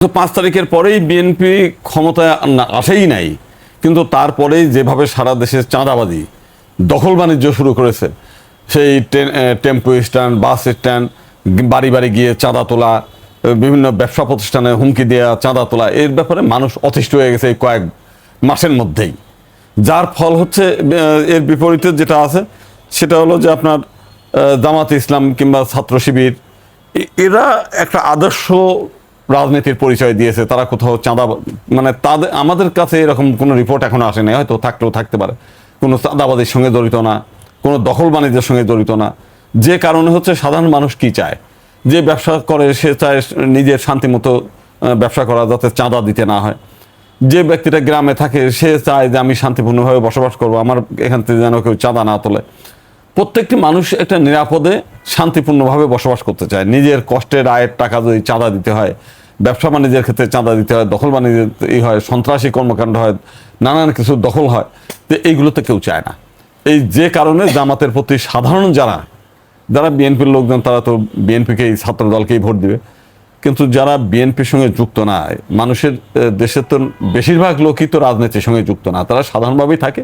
পাঁচ তারিখের পরেই বিএনপি ক্ষমতায় আসেই নাই। কিন্তু তারপরেই যেভাবে সারা দেশে চাঁদাবাজি, দখল বাণিজ্য শুরু করেছে, সেই টেম্পো স্ট্যান্ড, বাস স্ট্যান্ড, বাড়ি বাড়ি গিয়ে চাঁদা তোলা বিভিন্ন ব্যবসা প্রতিষ্ঠানে হুমকি দেওয়া চাঁদা তোলা, এর ব্যাপারে মানুষ অতিষ্ঠ হয়ে গেছে এই কয়েক মাসের মধ্যেই। যার ফল হচ্ছে এর বিপরীতে যেটা আছে, সেটা হলো যে আপনার জামাত ইসলাম কিংবা ছাত্র শিবির এরা একটা আদর্শ রাজনীতির পরিচয় দিয়েছে, তারা কোথাও চাঁদা মানে তাদের, আমাদের কাছে এরকম কোনো রিপোর্ট এখনও আসে নাই, হয়তো থাকলেও থাকতে পারে। কোনো চাঁদাবাজির সঙ্গে জড়িত না, কোনো দখল বাণিজ্যের সঙ্গে জড়িত না। যে কারণে হচ্ছে সাধারণ মানুষ কি চায়? যে ব্যবসা করে সে চায় নিজের শান্তিমতো ব্যবসা করা যাতে চাঁদা দিতে না হয়। যে ব্যক্তিটা গ্রামে থাকে, সে চায় যে আমি শান্তিপূর্ণভাবে বসবাস করব, আমার এখান থেকে যেন কেউ চাঁদা না তোলে। প্রত্যেকটি মানুষ একটা নিরাপদে শান্তিপূর্ণভাবে বসবাস করতে চায়। নিজের কষ্টের আয়ের টাকা যদি চাঁদা দিতে হয় ব্যবসা বাণিজ্যের ক্ষেত্রে চাঁদা দিতে হয়, দখল বাণিজ্যের ই হয়, সন্ত্রাসী কর্মকাণ্ড হয়, নানান কিছু দখল হয়। তো এইগুলোতে কেউ চায় না। এই যে কারণে জামাতের প্রতি সাধারণ যারা যারা বিএনপির লোকজন, তারা তো বিএনপিকেই ছাত্র দলকেই ভোট দিবে। কিন্তু যারা বিএনপির সঙ্গে যুক্ত না, মানুষের দেশের তো বেশিরভাগ লোকই তো রাজনীতির সঙ্গে যুক্ত না। তারা সাধারণভাবেই থাকে,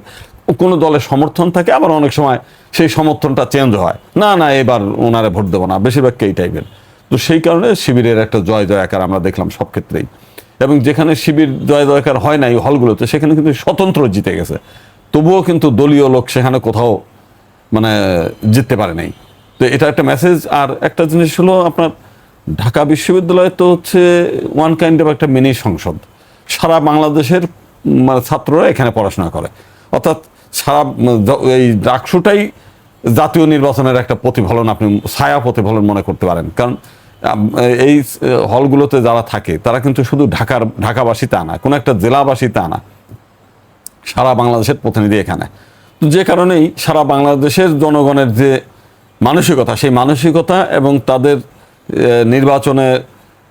কোনো দলের সমর্থন থাকে, আবার অনেক সময় সেই সমর্থনটা চেঞ্জ হয়। না না, এবার ওনারে ভোট দেবো না বেশিরভাগকে এই টাইপের তো সেই কারণে শিবিরের একটা জয় জয়াকার আমরা দেখলাম সব ক্ষেত্রেই। এবং যেখানে শিবির জয় জয়কার হয় না এই হলগুলোতে, সেখানে কিন্তু স্বতন্ত্র জিতে গেছে। তবুও কিন্তু দলীয় লোক সেখানে কোথাও মানে জিততে পারে নাই। তো এটা একটা মেসেজ আর একটা জিনিস হলো আপনার ঢাকা বিশ্ববিদ্যালয় তো হচ্ছে ওয়ান কাইন্ড অফ একটা মিনি সংসদ। সারা বাংলাদেশের মানে ছাত্ররা এখানে পড়াশোনা করে। অর্থাৎ সারা এই ডাকসুটাই জাতীয় নির্বাচনের একটা প্রতিফলন আপনি ছায়া প্রতিফলন মনে করতে পারেন। কারণ এই হলগুলোতে যারা থাকে, তারা কিন্তু শুধু ঢাকার, ঢাকাবাসী তা না, কোনো একটা জেলাবাসী তা না। সারা বাংলাদেশের প্রতিনিধি এখানে। তো যে কারণেই সারা বাংলাদেশের জনগণের যে মানসিকতা, সেই মানসিকতা এবং তাদের নির্বাচনে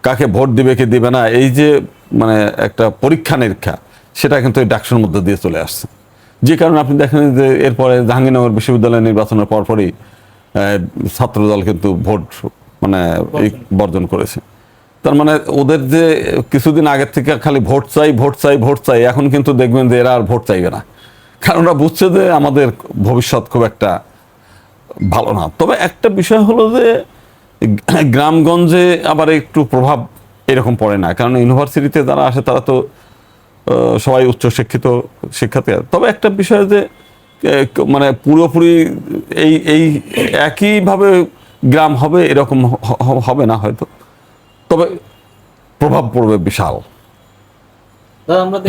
কাকে ভোট দিবে, কি দিবে না, এই যে মানে একটা পরীক্ষা নিরীক্ষা সেটা কিন্তু এই ডাকসুর মধ্যে দিয়ে চলে আসছে। যে কারণে আপনি দেখেন যে এরপরে জাহাঙ্গীরনগর বিশ্ববিদ্যালয় নির্বাচনের পরপরই ছাত্রদল কিন্তু ভোট মানে বর্জন করেছে। তার মানে ওদের যে কিছুদিন আগের থেকে খালি ভোট চাই ভোট চাই ভোট চাই এখন কিন্তু দেখবেন যে এরা আর ভোট চাইবে না। কারণ ওরা বুঝছে যে আমাদের ভবিষ্যৎ খুব একটা ভালো না। তবে একটা বিষয় হলো যে গ্রামগঞ্জে আবার একটু প্রভাব এরকম পড়ে না। কারণ ইউনিভার্সিটিতে যারা আসে তারা তো সবাই উচ্চ শিক্ষিত তবে একটা বিষয় যে মানে পুরোপুরি এই এই একইভাবে গ্রাম হবে, এরকম হবে না হয়তো। তবে প্রভাব পড়বে বিশাল। আমরা